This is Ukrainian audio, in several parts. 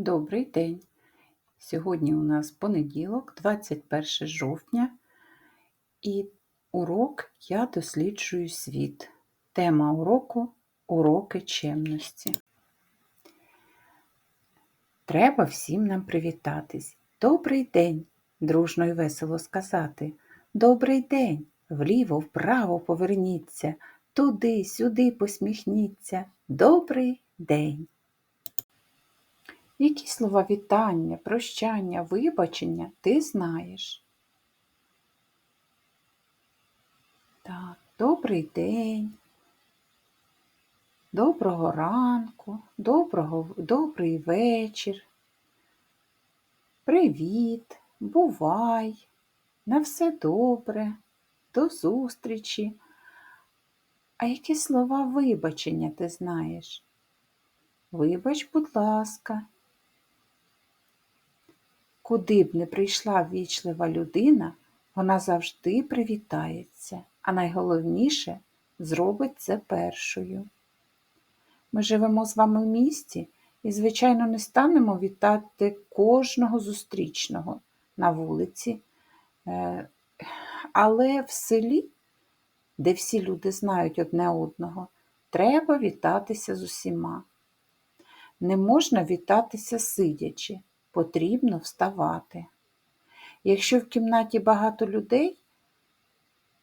Добрий день! Сьогодні у нас понеділок, 21 жовтня, і урок Я досліджую світ. Тема уроку уроки чемності. Треба всім нам привітатись. Добрий день! Дружно й весело сказати. Добрий день! Вліво, вправо поверніться, туди, сюди посміхніться. Добрий день! Які слова вітання, прощання, вибачення ти знаєш? Так, добрий день, доброго ранку, доброго, добрий вечір, привіт, бувай, на все добре, до зустрічі. А які слова вибачення ти знаєш? Вибач, будь ласка. Куди б не прийшла ввічлива людина, вона завжди привітається, а найголовніше зробить це першою. Ми живемо з вами в місті і, звичайно, не станемо вітати кожного зустрічного на вулиці, е, але в селі, де всі люди знають одне одного, треба вітатися з усіма. Не можна вітатися сидячи потрібно вставати. Якщо в кімнаті багато людей,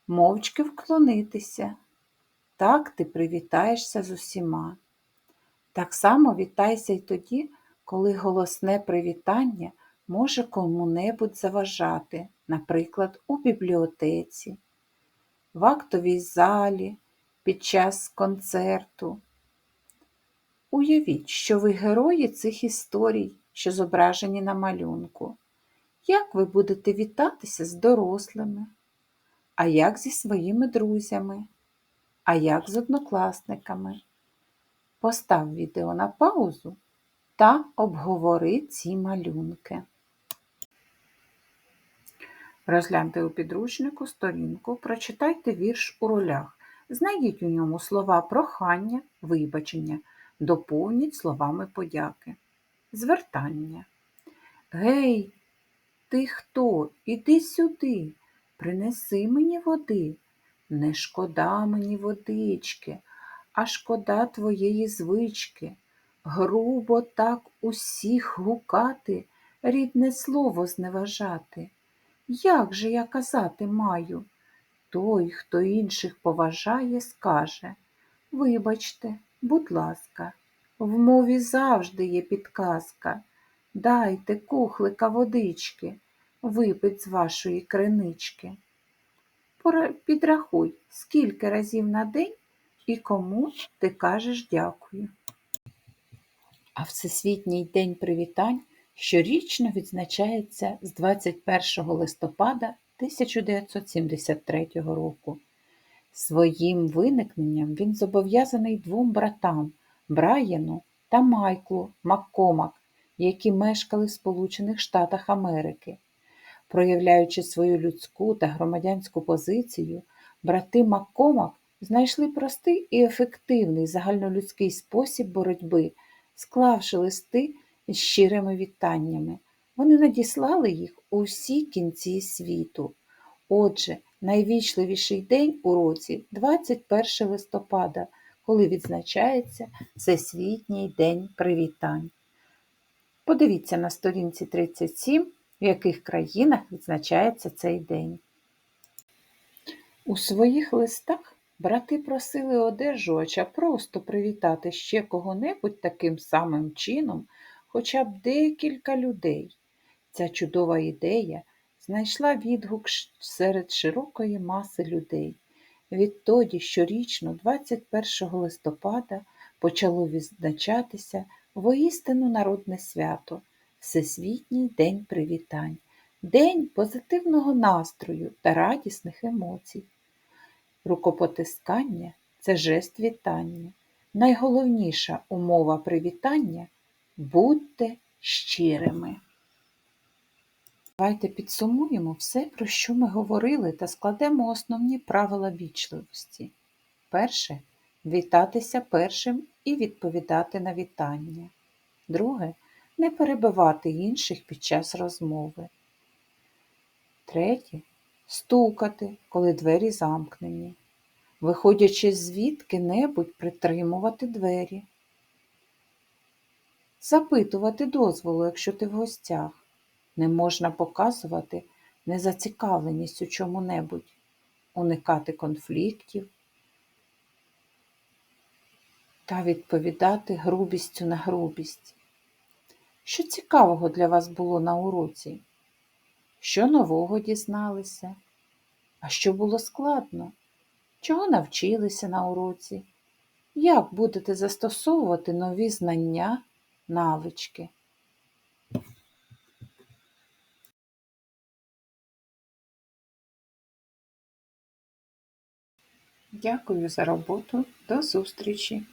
мовчки вклонитися. Так ти привітаєшся з усіма. Так само вітайся й тоді, коли голосне привітання може кому-небудь заважати, наприклад, у бібліотеці, в актовій залі, під час концерту. Уявіть, що ви герої цих історій що зображені на малюнку. Як ви будете вітатися з дорослими? А як зі своїми друзями? А як з однокласниками? Постав відео на паузу та обговори ці малюнки. Розгляньте у підручнику сторінку, прочитайте вірш у ролях. Знайдіть у ньому слова прохання, вибачення, доповніть словами подяки звертання. Гей, ти хто? Іди сюди, принеси мені води. Не шкода мені водички, а шкода твоєї звички. Грубо так усіх гукати, рідне слово зневажати. Як же я казати маю? Той, хто інших поважає, скаже Вибачте, будь ласка. В мові завжди є підказка. Дайте кухлика водички, випить з вашої кринички. Підрахуй, скільки разів на день і кому ти кажеш дякую. А Всесвітній день привітань щорічно відзначається з 21 листопада 1973 року. Своїм виникненням він зобов'язаний двом братам. Брайану та Майклу Маккомак, які мешкали в Сполучених Штатах Америки. Проявляючи свою людську та громадянську позицію, брати Маккомак знайшли простий і ефективний загальнолюдський спосіб боротьби, склавши листи з щирими вітаннями. Вони надіслали їх у всі кінці світу. Отже, найвічливіший день у році 21 листопада коли відзначається Всесвітній день привітань. Подивіться на сторінці 37, в яких країнах відзначається цей день. У своїх листах брати просили одержувача просто привітати ще кого-небудь таким самим чином, хоча б декілька людей. Ця чудова ідея знайшла відгук серед широкої маси людей. Відтоді щорічно, 21 листопада, почало відзначатися воістину народне свято, Всесвітній день привітань, день позитивного настрою та радісних емоцій. Рукопотискання це жест вітання. Найголовніша умова привітання будьте щирими. Давайте підсумуємо все, про що ми говорили, та складемо основні правила вічливості. Перше вітатися першим і відповідати на вітання. Друге не перебивати інших під час розмови. Третє стукати, коли двері замкнені, виходячи звідки-небудь притримувати двері. Запитувати дозволу, якщо ти в гостях. Не можна показувати незацікавленість у чому-небудь, уникати конфліктів та відповідати грубістю на грубість. Що цікавого для вас було на уроці? Що нового дізналися? А що було складно? Чого навчилися на уроці? Як будете застосовувати нові знання, навички? Дякую за роботу. До зустрічі!